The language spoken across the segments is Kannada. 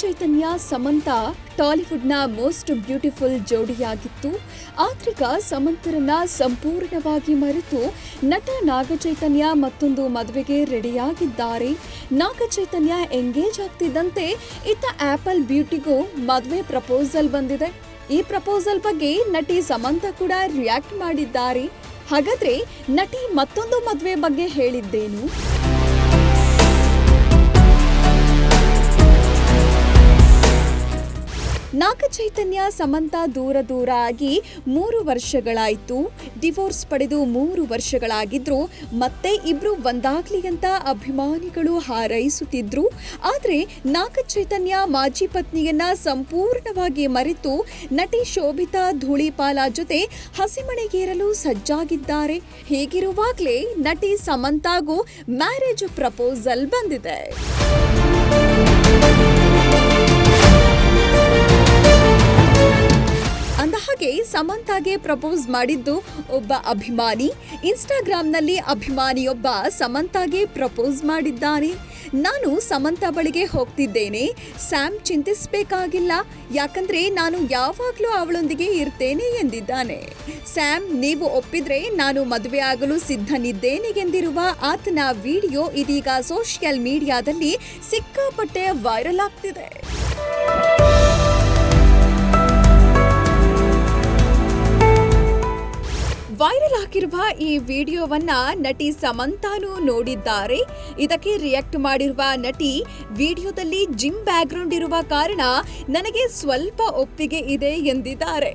ಚೈತನ್ಯ, ಸಮಂತ ಟಾಲಿವುಡ್ನ ಮೋಸ್ಟ್ ಬ್ಯೂಟಿಫುಲ್ ಜೋಡಿಯಾಗಿತ್ತು. ಆತ್ರಿಕ ಸಮಂತರನ್ನ ಸಂಪೂರ್ಣವಾಗಿ ಮರೆತು ನಟ ನಾಗಚೈತನ್ಯ ಮತ್ತೊಂದು ಮದುವೆಗೆ ರೆಡಿಯಾಗಿದ್ದಾರೆ. ನಾಗಚೈತನ್ಯ ಎಂಗೇಜ್ ಆಗ್ತಿದ್ದಂತೆ ಇತ್ತ ಆಪಲ್ ಬ್ಯೂಟಿಗೂ ಮದುವೆ ಪ್ರಪೋಸಲ್ ಬಂದಿದೆ. ಈ ಪ್ರಪೋಸಲ್ ಬಗ್ಗೆ ನಟಿ ಸಮಂತ ಕೂಡ ರಿಯಾಕ್ಟ್ ಮಾಡಿದ್ದಾರೆ. ಹಾಗಾದ್ರೆ ನಟಿ ಮತ್ತೊಂದು ಮದುವೆ ಬಗ್ಗೆ ಹೇಳಿದ್ದೇನು? ನಾಗಚೈತನ್ಯ ಸಮಂತ ದೂರ ದೂರ ಆಗಿ ಮೂರು ವರ್ಷಗಳಾಯಿತು. ಡಿವೋರ್ಸ್ ಪಡೆದು ಮೂರು ವರ್ಷಗಳಾಗಿದ್ರು. ಮತ್ತೆ ಇಬ್ರು ಒಂದಾಗ್ಲಿ ಅಂತ ಅಭಿಮಾನಿಗಳು ಹಾರೈಸುತ್ತಿದ್ರು. ಆದ್ರೆ ನಾಗಚೈತನ್ಯ ಮಾಜಿ ಪತ್ನಿಯನ್ನ ಸಂಪೂರ್ಣವಾಗಿ ಮರೆತು ನಟಿ ಶೋಭಿತಾ ಧೂಳಿಪಾಲ ಜೊತೆ ಹಸಿಮಣೆಗೇರಲು ಸಜ್ಜಾಗಿದ್ದಾರೆ. ಹೀಗಿರುವಾಗ್ಲೇ ನಟಿ ಸಮಂತಾಗೂ ಮ್ಯಾರೇಜ್ ಪ್ರಪೋಸಲ್ ಬಂದಿದೆ. ಸಮಂತಾಗೆ ಪ್ರಪೋಸ್ ಮಾಡಿದ್ದು ಒಬ್ಬ ಅಭಿಮಾನಿ. ಇನ್ಸ್ಟಾಗ್ರಾಮ್ನಲ್ಲಿ ಅಭಿಮಾನಿಯೊಬ್ಬ ಸಮಂತಾಗೆ ಪ್ರಪೋಸ್ ಮಾಡಿದ್ದಾನೆ. ನಾನು ಸಮಂತ ಬಳಿಗೆ ಹೋಗ್ತಿದ್ದೇನೆ. ಸ್ಯಾಮ್ ಚಿಂತಿಸಬೇಕಾಗಿಲ್ಲ. ಯಾಕಂದ್ರೆ ನಾನು ಯಾವಾಗಲೂ ಅವಳೊಂದಿಗೆ ಇರ್ತೇನೆ ಎಂದಿದ್ದಾನೆ. ಸ್ಯಾಮ್, ನೀವು ಒಪ್ಪಿದ್ರೆ ನಾನು ಮದುವೆ ಆಗಲು ಸಿದ್ಧನಿದ್ದೇನೆ ಎಂದಿರುವ ಆತನ ವಿಡಿಯೋ ಇದೀಗ ಸೋಷಿಯಲ್ ಮೀಡಿಯಾದಲ್ಲಿ ಸಿಕ್ಕಾಪಟ್ಟೆ ವೈರಲ್ ಆಗ್ತಿದೆ. ವೈರಲ್ ಆಗಿರುವ ಈ ವಿಡಿಯೋವನ್ನ ನಟಿ ಸಮಂತಾನು ನೋಡಿದ್ದಾರೆ. ಇದಕ್ಕೆ ರಿಯಾಕ್ಟ್ ಮಾಡಿರುವ ನಟಿ ವಿಡಿಯೋದಲ್ಲಿ ಜಿಮ್ ಬ್ಯಾಕ್ಗ್ರೌಂಡ್ ಇರುವ ಕಾರಣ ನನಗೆ ಸ್ವಲ್ಪ ಒಪ್ಪಿಗೆ ಇದೆ ಎಂದಿದ್ದಾರೆ.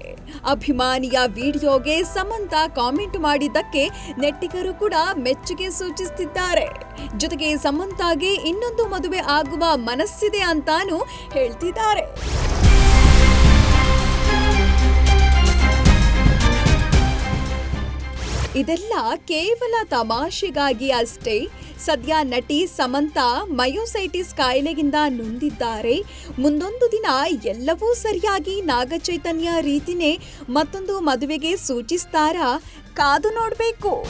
ಅಭಿಮಾನಿಯ ವಿಡಿಯೋಗೆ ಸಮಂತ ಕಾಮೆಂಟ್ ಮಾಡಿದ್ದಕ್ಕೆ ನೆಟ್ಟಿಗರು ಕೂಡ ಮೆಚ್ಚುಗೆ ಸೂಚಿಸುತ್ತಿದ್ದಾರೆ ಜೊತೆಗೆ ಸಮಂತಾಗೆ ಇನ್ನೊಂದು ಮದುವೆ ಆಗುವ ಮನಸ್ಸಿದೆ ಅಂತಾನು ಹೇಳ್ತಿದ್ದಾರೆ. ಇದೆಲ್ಲ ಕೇವಲ ತಮಾಷೆಗಾಗಿ ಅಷ್ಟೇ. ಸದ್ಯ ನಟಿ ಸಮಂತ ಮಯೋಸೈಟಿಸ್ ಕಾಯಿಲೆಯಿಂದ ನೊಂದಿದ್ದಾರೆ. ಮುಂದೊಂದು ದಿನ ಎಲ್ಲವೂ ಸರಿಯಾಗಿ ನಾಗಚೈತನ್ಯ ರೀತಿನೇ ಮತ್ತೊಂದು ಮದುವೆಗೆ ಸೂಚಿಸ್ತಾರಾ? ಕಾದು ನೋಡಬೇಕು.